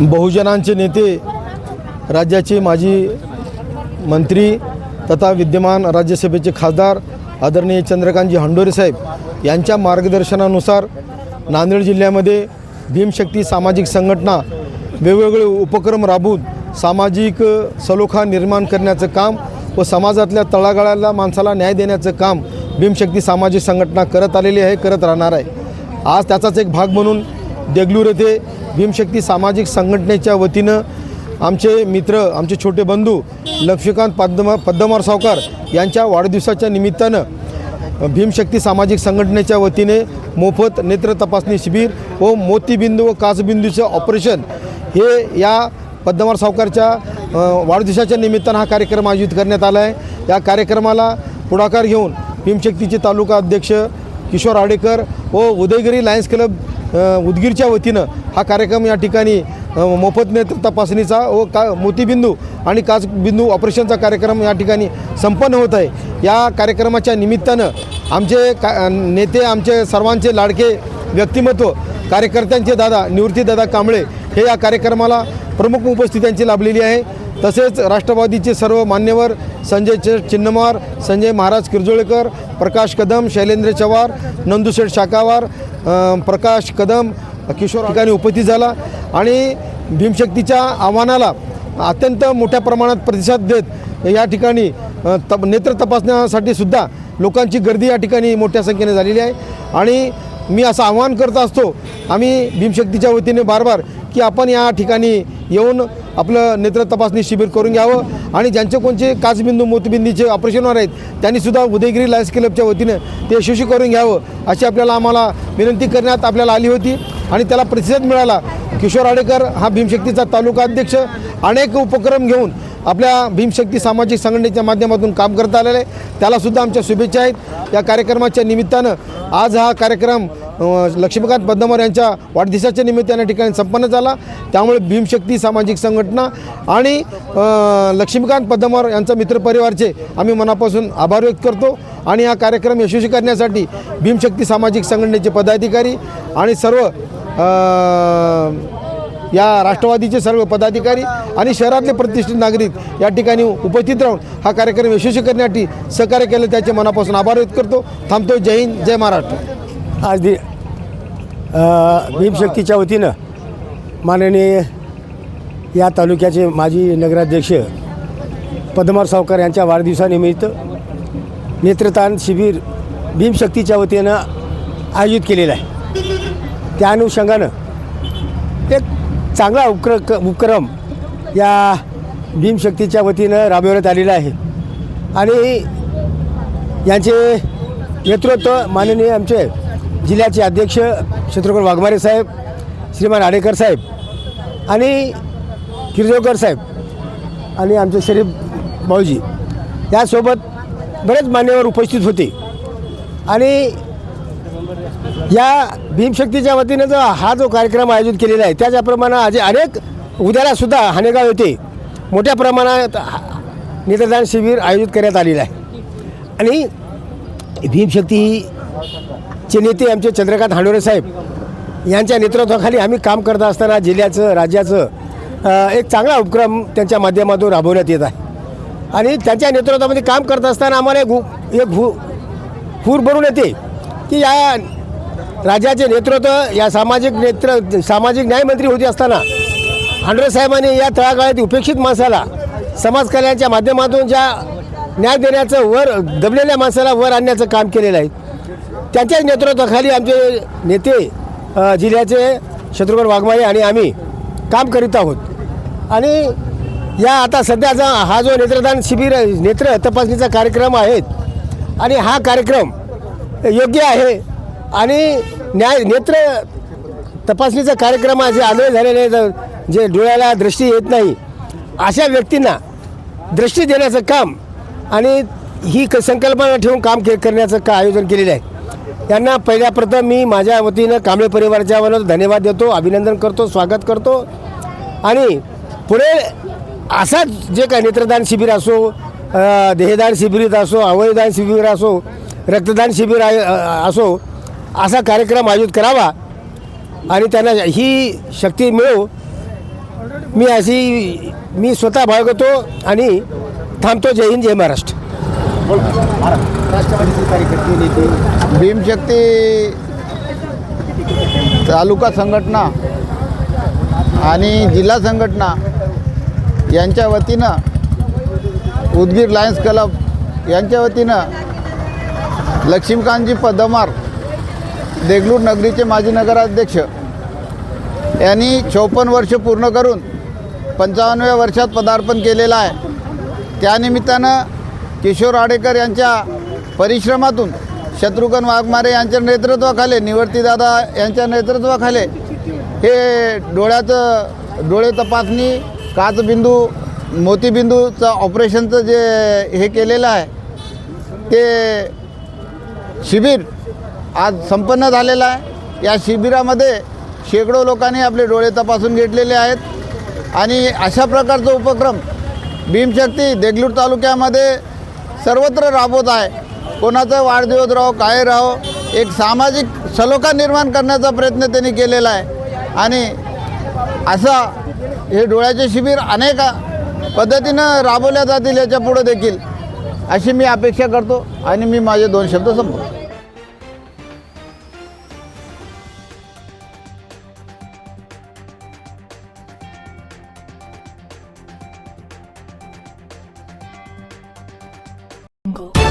बहुजनांचे नेते राज्याचे माजी मंत्री तथा विद्यमान राज्यसभेचे खासदार आदरणीय चंद्रकांतजी हंडोरे साहेब यांच्या मार्गदर्शनानुसार नांदेड जिल्ह्यामध्ये भीमशक्ती सामाजिक संघटना वेगवेगळे उपक्रम राबवून सामाजिक सलोखा निर्माण करण्याचं काम व समाजातल्या तळागाळाला माणसाला न्याय देण्याचं काम भीमशक्ती सामाजिक संघटना करत आलेली आहे करत राहणार आहे. आज त्याचाच एक भाग म्हणून देगलूर येथे भीमशक्ती सामाजिक संघटनेच्या वतीनं आमचे मित्र आमचे छोटे बंधू लक्ष्मीकांत पद्म पद्मवार सावकार यांच्या वाढदिवसाच्या निमित्तानं भीमशक्ती सामाजिक संघटनेच्या वतीने मोफत नेत्र तपासणी शिबिर व मोतीबिंदू व काचबिंदूचं ऑपरेशन हे या पद्मवार सावकारच्या वाढदिवसाच्या निमित्तानं हा कार्यक्रम आयोजित करण्यात आला आहे. या कार्यक्रमाला पुढाकार घेऊन भीमशक्तीचे तालुका अध्यक्ष किशोर आडेकर व उदयगिरी लायन्स क्लब उदगीरच्या वतीनं हा कार्यक्रम या ठिकाणी मोफत नेत्र तपासणीचा व का मोतीबिंदू आणि काचबिंदू ऑपरेशनचा कार्यक्रम या ठिकाणी संपन्न होत आहे. या कार्यक्रमाच्या निमित्तानं आमचे का नेते आमचे सर्वांचे लाडके व्यक्तिमत्व कार्यकर्त्यांचे दादा निवृत्तीदादा कांबळे हे या कार्यक्रमाला प्रमुख उपस्थितांची लाभलेली आहे. तसेच राष्ट्रवादीचे सर्व मान्यवर संजय चिन्नमार संजय महाराज किरजोळेकर प्रकाश कदम शैलेंद्र चव्हाण नंदुशेठ शाकावार प्रकाश कदम किशोर ठिकाणी उपस्थित झाला आणि भीमशक्तीच्या आव्हानाला अत्यंत मोठ्या प्रमाणात प्रतिसाद देत या ठिकाणी तप नेत्र तपासण्यासाठी सुद्धा लोकांची गर्दी या ठिकाणी मोठ्या संख्येने झालेली आहे. आणि मी असं आव्हान करत असतो आम्ही भीमशक्तीच्या वतीने बार बार की आपण या ठिकाणी येऊन आपलं नेत्र तपासणी शिबिर करून घ्यावं आणि ज्यांचे कोणचे काचबिंदू मोतीबिंदीचे ऑपरेशन होणार आहेत त्यांनीसुद्धा उदयगिरी लायन्स क्लबच्या वतीनं ते यशस्वी करून घ्यावं अशी आपल्याला आम्हाला विनंती करण्यात आपल्याला आली होती. आणि त्याला प्रतिसाद मिळाला. किशोर आडेकर हा भीमशक्तीचा तालुका अध्यक्ष अनेक उपक्रम घेऊन आपल्या भीमशक्ती सामाजिक संघटनेच्या माध्यमातून काम करत आलेलं आहे. त्यालासुद्धा आमच्या शुभेच्छा आहेत. या कार्यक्रमाच्या निमित्तानं आज हा कार्यक्रम लक्ष्मीकांत पद्मवार यांच्या वाढदिवसाच्या निमित्ताने या ठिकाणी संपन्न झाला. त्यामुळे भीमशक्ती सामाजिक संघटना आणि लक्ष्मीकांत पद्मवार यांचा मित्रपरिवारचे आम्ही मनापासून आभार व्यक्त करतो. आणि हा कार्यक्रम यशस्वी करण्यासाठी भीमशक्ती सामाजिक संघटनेचे पदाधिकारी आणि सर्व या राष्ट्रवादीचे सर्व पदाधिकारी आणि शहरातले प्रतिष्ठित नागरिक या ठिकाणी उपस्थित राहून हा कार्यक्रम यशस्वी करण्यासाठी सहकार्य केलं त्याचे मनापासून आभार व्यक्त करतो. थांबतो जय हिंद जय महाराष्ट्र. आज दि भीमशक्तीच्या वतीनं माननीय या तालुक्याचे माजी नगराध्यक्ष पद्मार सावकार यांच्या वाढदिवसानिमित्त नेत्रदान शिबिर भीमशक्तीच्या वतीनं आयोजित केलेलं आहे. त्या अनुषंगानं एक चांगला उपक्र उपक्रम या भीमशक्तीच्या वतीनं राबवण्यात आलेला आहे. आणि यांचे नेतृत्व माननीय आमचे जिल्ह्याचे अध्यक्ष शत्रुघ्न वाघमारे साहेब श्रीमान आडेकर साहेब आणि किर्जोकर साहेब आणि आमचे शरीफ भाऊजी. यासोबत बरेच मान्यवर उपस्थित होते. आणि या भीमशक्तीच्या वतीनं जो हा जो कार्यक्रम आयोजित केलेला आहे त्याच्याप्रमाणे आज अनेक उद्यालासुद्धा हानेगाव येथे मोठ्या प्रमाणात हा- नेत्रदान शिबिर आयोजित करण्यात आलेलं आहे. आणि भीमशक्तीचे नेते आमचे चंद्रकांत हांडोरे साहेब यांच्या नेतृत्वाखाली आम्ही काम करत असताना जिल्ह्याचं राज्याचं एक चांगला उपक्रम त्यांच्या माध्यमातून राबवण्यात येत आहे. आणि त्यांच्या नेतृत्वामध्ये काम करत असताना आम्हाला एक एक भू फूर भरून येते की या राज्याचे नेतृत्व या सामाजिक नेत्र सामाजिक न्यायमंत्री होते असताना हांडरे साहेबांनी या तळागाळातील उपेक्षित माणसाला समाज कल्याणाच्या माध्यमातून ज्या न्याय देण्याचं वर दबलेल्या माणसाला वर आणण्याचं काम केलेलं आहे. त्यांच्याच नेतृत्वाखाली आमचे नेते जिल्ह्याचे शत्रुघ्न वाघमारे आणि आम्ही काम करीत आहोत. आणि या आता सध्याचा हा जो नेत्रदान शिबिर नेत्र तपासणीचा कार्यक्रम आहे आणि हा कार्यक्रम योग्य आहे आणि न्याय नेत्र तपासणीचा कार्यक्रम जे आंधळे झालेले आहेत, जे डोळ्याला दृष्टी येत नाही अशा व्यक्तींना दृष्टी देण्याचं काम आणि ही क संकल्पना ठेवून काम के करण्याचं का आयोजन केलेलं आहे. यांना पहिल्या प्रथम मी माझ्या वतीनं कांबळे परिवाराच्या वतीनं धन्यवाद देतो अभिनंदन करतो स्वागत करतो. आणि पुढे असाच जे काय नेत्रदान शिबिर असो देहदान शिबिर असो अवयदान शिबिर असो रक्तदान शिबिर असो असा कार्यक्रम आयोजित करावा आणि त्यांना ही शक्ती मिळो मी अशी मी स्वतः बाळगतो आणि थांबतो. जय हिंद जय महाराष्ट्र. भीमशक्ती तालुका संघटना आणि जिल्हा संघटना यांच्या वतीनं उदगीर लायन्स क्लब यांच्या वतीनं लक्ष्मीकांतजी पदमार देगलूर नगरीचे माजी नगराध्यक्ष. यांनी चौपन्न वर्ष पूर्ण करून पंचावन्नव्या वर्षात पदार्पण केलेलं आहे. त्यानिमित्तानं किशोर आडेकर यांच्या परिश्रमातून शत्रुघ्न वाघमारे यांच्या नेतृत्वाखाली निवर्तीदादा यांच्या नेतृत्वाखाली हे डोळ्याचं डोळे तपासणी काचबिंदू मोतीबिंदूचं ऑपरेशनचं जे हे केलेलं आहे ते शिबिर आज संपन्न झालेला आहे. या शिबिरामध्ये शेकडो लोकांनी आपले डोळे तपासून घेतलेले आहेत. आणि अशा प्रकारचा उपक्रम भीमशक्ती देगलूर तालुक्यामध्ये सर्वत्र राबवत आहे. कोणाचा वाढदिवस राहो काय राहो एक सामाजिक सलोखा निर्माण करण्याचा प्रयत्न त्यांनी केलेला आहे. आणि असा हे डोळ्याचे शिबिर अनेक पद्धतीनं राबवल्या जातील याच्या पुढं देखील अशी मी अपेक्षा करतो. आणि मी माझे दोन शब्द संपवतो. Jungle.